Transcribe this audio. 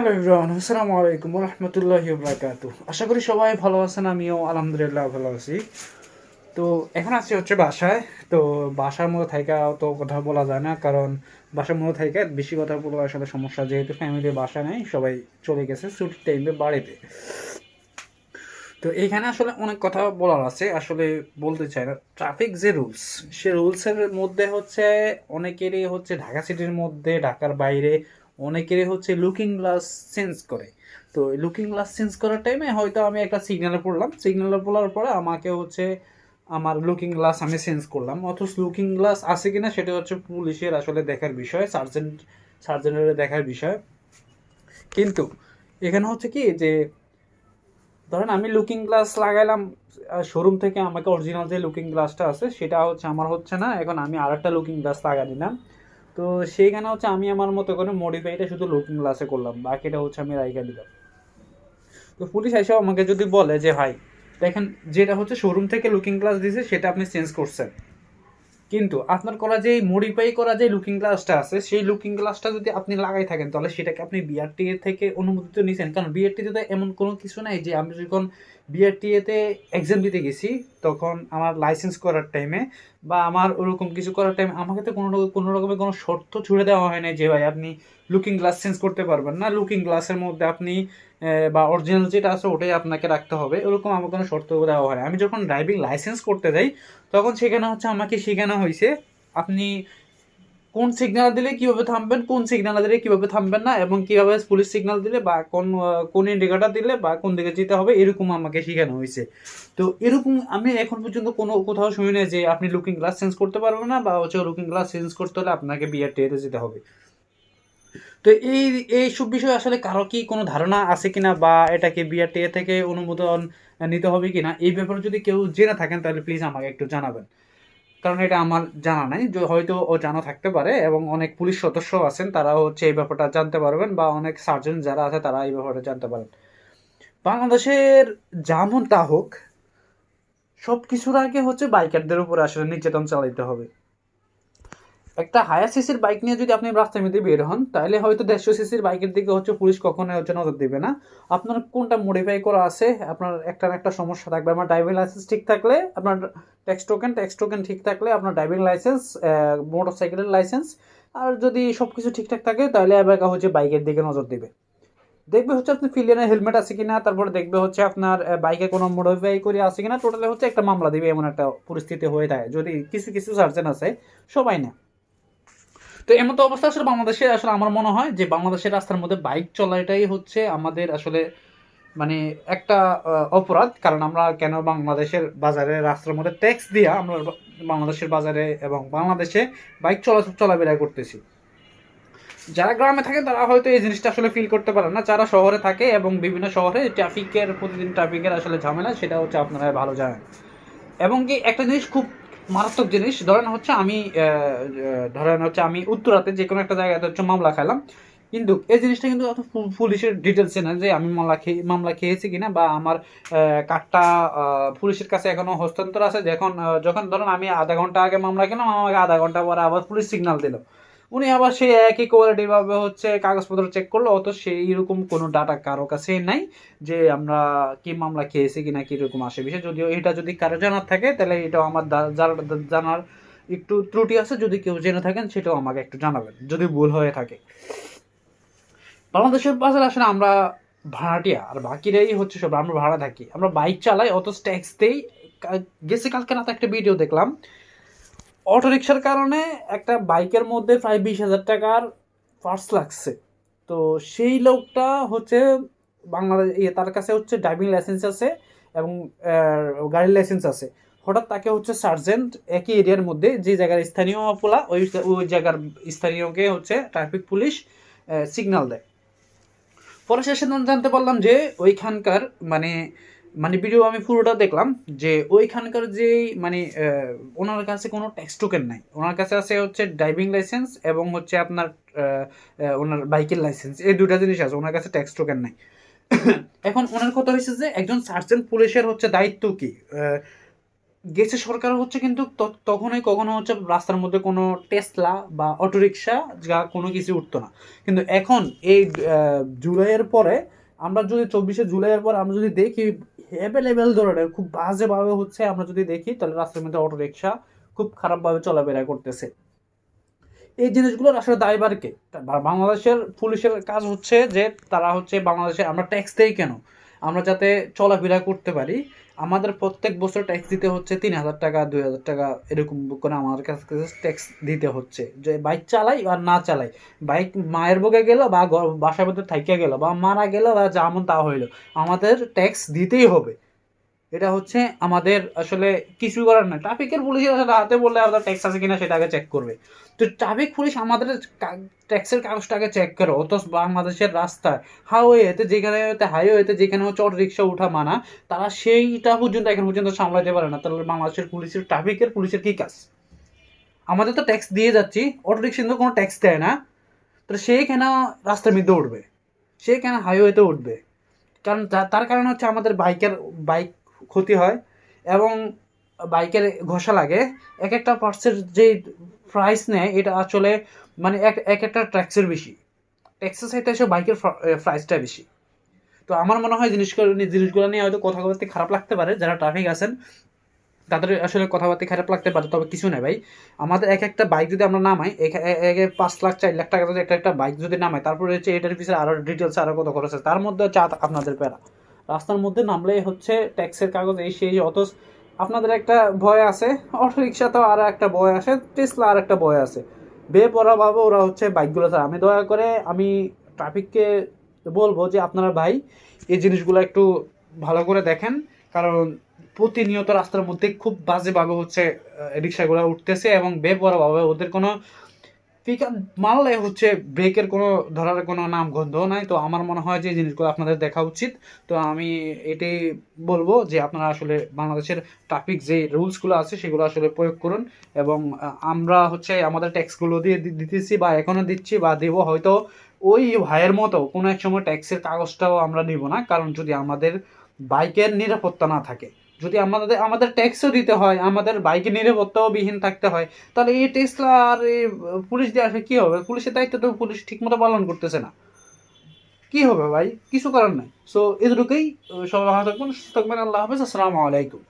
Hello everyone আসসালামু আলাইকুম রহমতুল্লাহ বরকাত আশা করি সবাই ভালো আছেন, আমিও আলহামদুলিল্লাহ ভালো আছি। তো এখন আছি হচ্ছে বাসায়। তো বাসার মধ্যে তো কথা বলা যায় না, কারণ বাসার মধ্যে বেশি কথা সমস্যা, যেহেতু ফ্যামিলির বাসা নেই, সবাই চলে গেছে ছুটির টাইমে বাড়িতে। তো এখানে আসলে অনেক কথা বলার আছে, আসলে বলতে চাই না। ট্রাফিক যে রুলস সে রুলসের মধ্যে হচ্ছে অনেকেরই হচ্ছে ঢাকা সিটির মধ্যে, ঢাকার বাইরে অনেকেরই হচ্ছে লুকিং গ্লাস চেঞ্জ করে। তো লুকিং গ্লাস চেঞ্জ করার টাইমে হয়তো আমি একটা সিগন্যালে পড়লাম। সিগন্যালে পড়ার পরে আমাকে হচ্ছে আমার লুকিং গ্লাস আমি চেঞ্জ করলাম। অথচ লুকিং গ্লাস আছে কিনা সেটা হচ্ছে পুলিশের আসলে দেখার বিষয় সার্জেন্ট সার্জেন্টের দেখার বিষয়। কিন্তু এখানে হচ্ছে কি যে, ধরেন আমি লুকিং গ্লাস লাগাইলাম শোরুম থেকে আমাকে অরিজিনাল যে লুকিং গ্লাসটা আছে সেটা হচ্ছে আমার হচ্ছে না, এখন আমি আর একটা লুকিং গ্লাস লাগাই দিলাম। তো সেইখানে হচ্ছে আমি আমার মতো করে মডিফাইটা শুধু লুকিং গ্লাসে করলাম, বাকিটা হচ্ছে আমি রাইখা দিলাম। তো পুলিশ এসে আমাকে যদি বলে যে, ভাই, দেখেন, যেটা হচ্ছে শোরুম থেকে লুকিং গ্লাস দিয়েছে সেটা আপনি চেঞ্জ করছেন। কিন্তু আপনার করা যে মডিফাই করা যে লুকিং গ্লাসটা আছে, সেই লুকিং গ্লাসটা যদি আপনি লাগাই থাকেন, তাহলে সেটাকে আপনি বিআরটি থেকে অনুমোদিত নিয়েছেন কারণ বিআরটিতে তো এমন কোনো কিছু নাই যে, আমি যখন বিআরটিএতে এক্সাম দিতে গেছি তখন আমার লাইসেন্স করার টাইমে বা আমার ওরকম কিছু করার টাইমে আমাকে তো কোনো কোনো রকমের কোনো শর্ত ছুড়ে দেওয়া হয় না যে ভাই আপনি লুকিং গ্লাস চেঞ্জ করতে পারবেন না। লুকিং গ্লাসের মধ্যে আপনি বা অরিজিনাল যেটা আছে ওটাই আপনাকে রাখতে হবে। ওরকম আমার কোনো শর্ত দেওয়া হয় আমি যখন ড্রাইভিং লাইসেন্স করতে যাই, তখন সেখানে হচ্ছে আমাকে শেখানো হয়েছে আপনি কোন সিগন্যাল দিলে কীভাবে থামবেন, কোন সিগন্যাল দিলে কীভাবে থামবেন না, এবং কীভাবে পুলিশ সিগন্যাল দিলে বা কোন কোন ইন্ডিকেটার দিলে বা কোন দিকে যেতে হবে, এরকম আমাকে শেখানো হয়েছে। তো এরকম আমি এখন পর্যন্ত কোনো কোথাও শুনি না যে আপনি লুকিং গ্লাস চেঞ্জ করতে পারবেন না, বা হচ্ছে লুকিং গ্লাস চেঞ্জ করতে হলে আপনাকে বিআরটিএতে যেতে হবে। তো এই এই সব বিষয়ে আসলে কারও কি কোনো ধারণা আছে কিনা, বা এটাকে বিআরটিএ থেকে অনুমোদন নিতে হবে কিনা, এই ব্যাপারে যদি কেউ জেনে থাকেন, তাহলে প্লিজ আমাকে একটু জানাবেন। কারণ এটা আমার জানা নাই। হয়তো ও জানা থাকতে পারে এবং অনেক পুলিশ সদস্য আছেন তারা হচ্ছে এই ব্যাপারটা জানতে পারবেন বা অনেক সার্জন যারা আছে তারা এই ব্যাপারটা জানতে পারেন বাংলাদেশের যেমন তা হোক সব কিছুর আগে হচ্ছে বাইকারদের উপরে আসলে নির্যাতন চালাইতে হবে। একটা হায়ার সিসির বাইক নিয়ে যদি আপনি রাস্তার মধ্যে বের হন, তাহলে হয়তো দেড়শো সিসির বাইকের দিকে হচ্ছে পুলিশ কখনোই হচ্ছে নজর দেবে না। আপনার কোনটা মডিফাই করা আছে, আপনার একটা একটা সমস্যা থাকবে। আমার ড্রাইভিং লাইসেন্স ঠিক থাকলে, আপনার ট্যাক্স টোকেন ট্যাক্স টোকেন ঠিক থাকলে আপনার ড্রাইভিং লাইসেন্স মোটর সাইকেলের লাইসেন্স আর যদি সব কিছু ঠিকঠাক থাকে, তাহলে আবার হচ্ছে বাইকের দিকে নজর দেবে। দেখবে হচ্ছে আপনি ফিলিয়ানের হেলমেট আছে কিনা, তারপরে দেখবে হচ্ছে আপনার বাইকে কোনো মডিফাই করে আছে কিনা টোটালে হচ্ছে একটা মামলা দিবে, এমন একটা পরিস্থিতি হয়ে থাকে। যদি কিছু কিছু সার্জেন আছে, সবাই না তো এমন তো অবস্থা আসলে বাংলাদেশে, আসলে আমার মনে হয় যে বাংলাদেশের রাস্তার মধ্যে বাইক চলাটাই হচ্ছে আমাদের আসলে মানে একটা অপরাধ। কারণ আমরা কেন বাংলাদেশের বাজারে রাস্তার মধ্যে ট্যাক্স দিয়া আমরা বাংলাদেশের বাজারে এবং বাংলাদেশে বাইক চলা, চলাফেরা করতেছি। যারা গ্রামে থাকে তারা হয়তো এই জিনিসটা আসলে ফিল করতে পারে না। যারা শহরে থাকে এবং বিভিন্ন শহরে ট্রাফিকের প্রতিদিন ট্রাফিকের আসলে ঝামেলা, সেটা হচ্ছে আপনারা ভালো জানেন। এবং কি একটা জিনিস খুব মারাত্মক জিনিস। ধরেন হচ্ছে আমি ধরেন হচ্ছে আমি উত্তরাতে যে কোনো একটা জায়গাতে হচ্ছে মামলা খাইলাম। কিন্তু এই জিনিসটা কিন্তু অত পুলিশের ডিটেলসে না যে আমি মামলা খেয়ে মামলা খেয়েছি কিনা বা আমার কার্ডটা পুলিশের কাছে এখনও হস্তান্তর আছে। যখন যখন ধরেন আমি আধা ঘণ্টা আগে মামলা খেলাম, আমাকে আধা ঘণ্টা পরে আবার পুলিশ সিগনাল দিল। উনি আবার সেই একই কোয়ালিটি ভাবে হচ্ছে কাগজপত্র চেক করল, অত সেই এরকম কোনো ডাটা কারও কাছে নাই যে আমরা কি মামলা খেয়েছি কিনা কীরকম আসে বিষয়। যদিও এটা যদি কারও জানার থাকে, তাহলে এটাও আমার জানার একটু ত্রুটি আছে, যদি কেউ জেনে থাকেন সেটাও আমাকে একটু জানাবেন, যদি ভুল হয়ে থাকে। বাংলাদেশের বাজারে আসলে আমরা ভাড়াটিয়া, আর বাকিরাই হচ্ছে সব, আমরা ভাড়া থাকি। আমরা বাইক চালাই অত ট্যাক্স দেই। গেছে কালকে রাতে একটা ভিডিও দেখলাম। অটো রিক্সার কারণে একটা বাইকের মধ্যে প্রায় বিশ হাজার টাকার পার্স লাগছে। তো সেই লোকটা হচ্ছে বাংলাদেশ ইয়ে তার কাছে হচ্ছে ড্রাইভিং লাইসেন্স আছে এবং গাড়ির লাইসেন্স আছে। হঠাৎ তাকে হচ্ছে সার্জেন্ট একই এরিয়ার মধ্যে, যে জায়গার স্থানীয় পোলা, ওই ওই জায়গার স্থানীয়কে হচ্ছে ট্রাফিক পুলিশ সিগন্যাল দেয়। পরে শেষে জানতে পারলাম যে ওইখানকার মানে মানে ভিডিও আমি পুরোটা দেখলাম যে ওইখানকার যে মানে ওনার কাছে কোনো ট্যাক্স টোকেন নাই। ওনার কাছে আছে হচ্ছে ড্রাইভিং লাইসেন্স এবং হচ্ছে আপনার ওনার বাইকের লাইসেন্স এই দুটা জিনিস আছে, ওনার কাছে ট্যাক্স টোকেন নাই। এখন ওনার কথা হয়েছে যে একজন সার্জেন্ট পুলিশের হচ্ছে দায়িত্ব কি? গেছে সরকার হচ্ছে কিন্তু তখনই কখনো হচ্ছে রাস্তার মধ্যে কোনো টেসলা বা অটোরিকশা যা কোনো কিছু উঠতো না। কিন্তু এখন এই জুলাইয়ের পরে আমরা যদি চব্বিশে জুলাইয়ের পর আমরা যদি দেখি অ্যাভেলেবেল ধরনের, খুব বাজেভাবে হচ্ছে আমরা যদি দেখি, তাহলে রাস্তার মধ্যে অটো রিক্সা খুব খারাপভাবে চলাফেরা করতেছে। এই জিনিসগুলোর আসলে দায়বার কে? বাংলাদেশের পুলিশের কাজ হচ্ছে যে তারা হচ্ছে বাংলাদেশে আমরা ট্যাক্স দেই কেন? আমরা যাতে চলাফেরা করতে পারি আমাদের প্রত্যেক বছর ট্যাক্স দিতে হচ্ছে তিন হাজার টাকা দুই হাজার টাকা, এরকম করে আমাদের কাছ থেকে ট্যাক্স দিতে হচ্ছে। যে বাইক চালাই আর না চালাই। বাইক মায়ের বুকে গেলো বা বাসার ভিতরে থাইকে গেলো বা মারা গেলো বা যেমন তা হইল। আমাদের ট্যাক্স দিতেই হবে। এটা হচ্ছে আমাদের আসলে কিছু করার না ট্রাফিকের পুলিশের হাতে বললে আপনার ট্যাক্স আছে কিনা সেটা আগে চেক করবে। তো ট্রাফিক পুলিশ আমাদের ট্যাক্সের কাগজটাকে চেক করে অত বাংলাদেশের রাস্তায় হাইওয়েতে যেখানে হাইওয়েতে যেখানে হচ্ছে অটো রিক্সা উঠা মানা, তারা সেইটা পর্যন্ত এখন পর্যন্ত সামলাতে পারে না। তাহলে বাংলাদেশের পুলিশের ট্রাফিকের পুলিশের কী কাজ? আমাদের তো ট্যাক্স দিয়ে যাচ্ছি, অটো রিক্সা কিন্তু কোনো ট্যাক্স দেয় না। তো সে কেন রাস্তার মধ্যে উঠবে? সে কেন হাইওয়েতে উঠবে? কারণ তার কারণ হচ্ছে আমাদের বাইকের বাইক ক্ষতি হয় এবং বাইকের ঘষা লাগে। এক একটা পার্টসের যে প্রাইস নেয়, এটা আসলে মানে এক এক একটা ট্যাক্সের বেশি। ট্যাক্সের সাইতে এসে বাইকের প্রাইসটা বেশি। তো আমার মনে হয় জিনিসগুলো জিনিসগুলো নিয়ে হয়তো কথা বলতে খারাপ লাগতে পারে, যারা ট্রাফিক আছেন, তাদের আসলে কথাবার্তা খারাপ লাগতে পারে, তবে কিছু নেই ভাই। আমাদের এক একটা বাইক যদি আমরা নামাই এখা- এ- এ- এ- পাঁচ লাখ, চার লাখ টাকা যদি একটা একটা বাইক যদি নামাই, তারপরে হচ্ছে এটার পিছনে আরও ডিটেলস আরও কত খরচ আছে, তার মধ্যে হচ্ছে আপনাদের প্যারা। রাস্তার মধ্যে নামলে হচ্ছে ট্যাক্সের কাগজ, এই সেই অথচ আপনাদের একটা ভয় আছে অটো রিক্সাতেও আর একটা ভয় আছে টেসলা আর একটা ভয় আছে। বেপরাভাবে ওরা হচ্ছে বাইকগুলো চালায়। আমি দয়া করে, আমি ট্রাফিককে বলব যে আপনারা ভাই এই জিনিসগুলো একটু ভালো করে দেখেন, কারণ প্রতিনিয়ত রাস্তার মধ্যে খুব বাজেভাবে হচ্ছে রিক্সাগুলো উঠতেছে এবং বেপরোয়াভাবে ওদের কোনো পিক মারলে হচ্ছে ব্রেকের কোনো, ধরার কোনো নাম গন্ধ নাই। তো আমার মনে হয় যে জিনিসগুলো আপনাদের দেখা উচিত। তো আমি এটাই বলব যে আপনারা আসলে বাংলাদেশের ট্রাফিক যে রুলসগুলো আছে, সেগুলো আসলে প্রয়োগ করুন। এবং আমরা হচ্ছে আমাদের ট্যাক্সগুলো দিয়ে দিতেছি বা এখনও দিচ্ছি বা দেব। হয়তো ওই ভাইয়ের মতো কোনো এক সময় ট্যাক্সের কাগজটাও আমরা নিব না। কারণ যদি আমাদের বাইকের নিরাপত্তা না থাকে যদি আমাদের আমাদের ট্যাক্সও দিতে হয়, আমাদের বাইকে নিরাপত্তাও বিহীন থাকতে হয়, তাহলে এই টেসলা আর এই পুলিশ দিয়ে আসলে কী হবে? পুলিশের দায়িত্ব তো পুলিশ ঠিকমতো পালন করতেছে না। কি হবে ভাই? কিছু কারণ নাই। সো এদুটুকেই সবাই ভালো থাকবেন, সুস্থ থাকবেন, আল্লাহ হাফেজ, আসসালামু আলাইকুম।